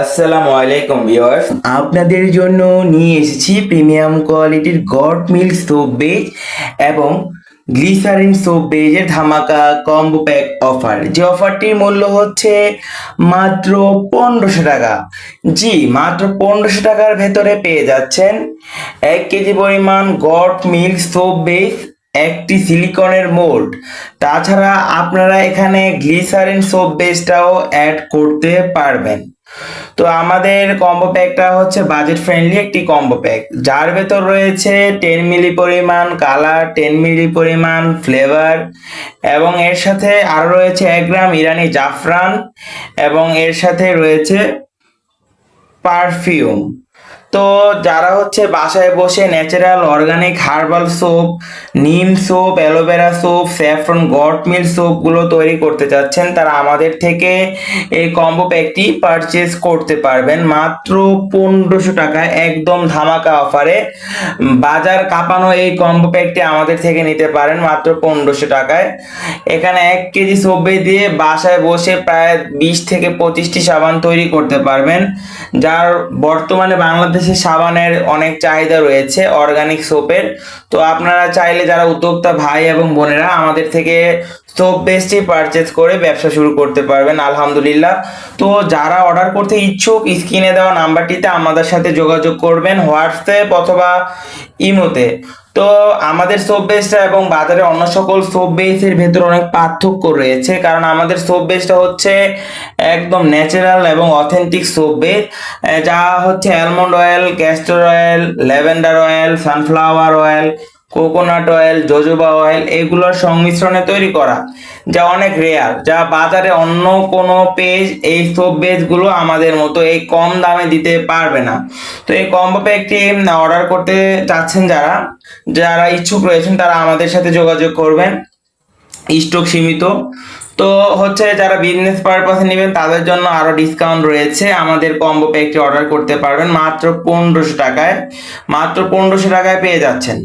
আসসালামু আলাইকুম ভিউয়ার্স। আপনাদের জন্য নিয়ে এসেছি প্রিমিয়াম কোয়ালিটির গড মিল্ক সোপ বেজ এবং গ্লিসারিন সোপ বেজের ধামাকা কম্বো প্যাক অফার যে অফারটির মূল্য হচ্ছে মাত্র পনেরোশো টাকা। জি, মাত্র পনেরোশো টাকার ভেতরে পেয়ে যাচ্ছেন এক কেজি পরিমাণ গড মিল্ক সোপ বেজ একটি সিলিকনের মোল্ড তাছাড়া আপনারা এখানে গ্লিসারিন সোপ বেসটাও অ্যাড করতে পারবেন। তো আমাদের কম্বো প্যাকটা হচ্ছে বাজেট ফ্রেন্ডলি একটি কম্বো প্যাক যার ভেতর রয়েছে টেন মিলি পরিমাণ কালার টেন মিলি পরিমাণ ফ্লেভার এবং এর সাথে আরও রয়েছে এক গ্রাম ইরানি জাফরান এবং এর সাথে রয়েছে পারফিউম তো যারা হচ্ছে বাসায় বসে natural organic herbal soap neem soap aloe vera soap saffron goat milk সোপগুলো তৈরি করতে চাচ্ছেন, তারা আমাদের থেকে এই কম্বো প্যাকটি পারচেজ করতে পারবেন। মাত্র পনেরোশো টাকায় একদম ধামাকা অফারে বাজার কাঁপানো এই কম্বো প্যাকটি আমাদের থেকে নিতে পারেন মাত্র পনেরোশো টাকায়। এখানে এক কেজি সব্বে দিয়ে বাসায় বসে প্রায় বিশ থেকে পঁচিশটি সাবান তৈরি করতে পারবেন। যার বর্তমানে বাংলাদেশে সাবানের অনেক চাহিদা রয়েছে অর্গানিক সোপের তো আপনারা চাইলে যারা উদ্যোক্তা ভাই এবং বোনেরা আমাদের থেকে সোপ বেসটি পারচেজ করে ব্যবসা শুরু করতে পারবেন, আলহামদুলিল্লাহ। তো যারা অর্ডার করতে ইচ্ছুক, স্ক্রিনে দেওয়া নাম্বারটিতে আমাদের সাথে যোগাযোগ করবেন হোয়াটসঅ্যাপ অথবা ইমোতে। তো আমাদের সোপ বেসটা এবং বাজারে অন্য সকল সোপ বেসের ভেতরে অনেক পার্থক্য রয়েছে, কারণ আমাদের সোপ বেসটা হচ্ছে একদম ন্যাচারাল এবং অথেন্টিক সোপ বেস যা হচ্ছে almond oil castor oil lavender oil sunflower oil coconut oil, jojoba oil এগুলোর সংমিশ্রণে তৈরি করা, যা অনেক রেয়ার যা বাজারে অন্য কোনো পেজ এই সোপ বেসগুলো আমাদের মতো এই কম দামে দিতে পারবে না। তো এই কম্বো একটি অর্ডার করতে চাচ্ছেন যারা যারা ইচ্ছুক রয়েছেন তারা আমাদের সাথে যোগাযোগ করবেন। স্টক সীমিত। তো হচ্ছে যারা বিজনেস পারপাসে নেবেন তাদের জন্য আরও ডিসকাউন্ট রয়েছে। আমাদের কম্বো প্যাকটি অর্ডার করতে পারবেন মাত্র পনেরোশো টাকায়, মাত্র পনেরোশো টাকায় পেয়ে যাচ্ছেন।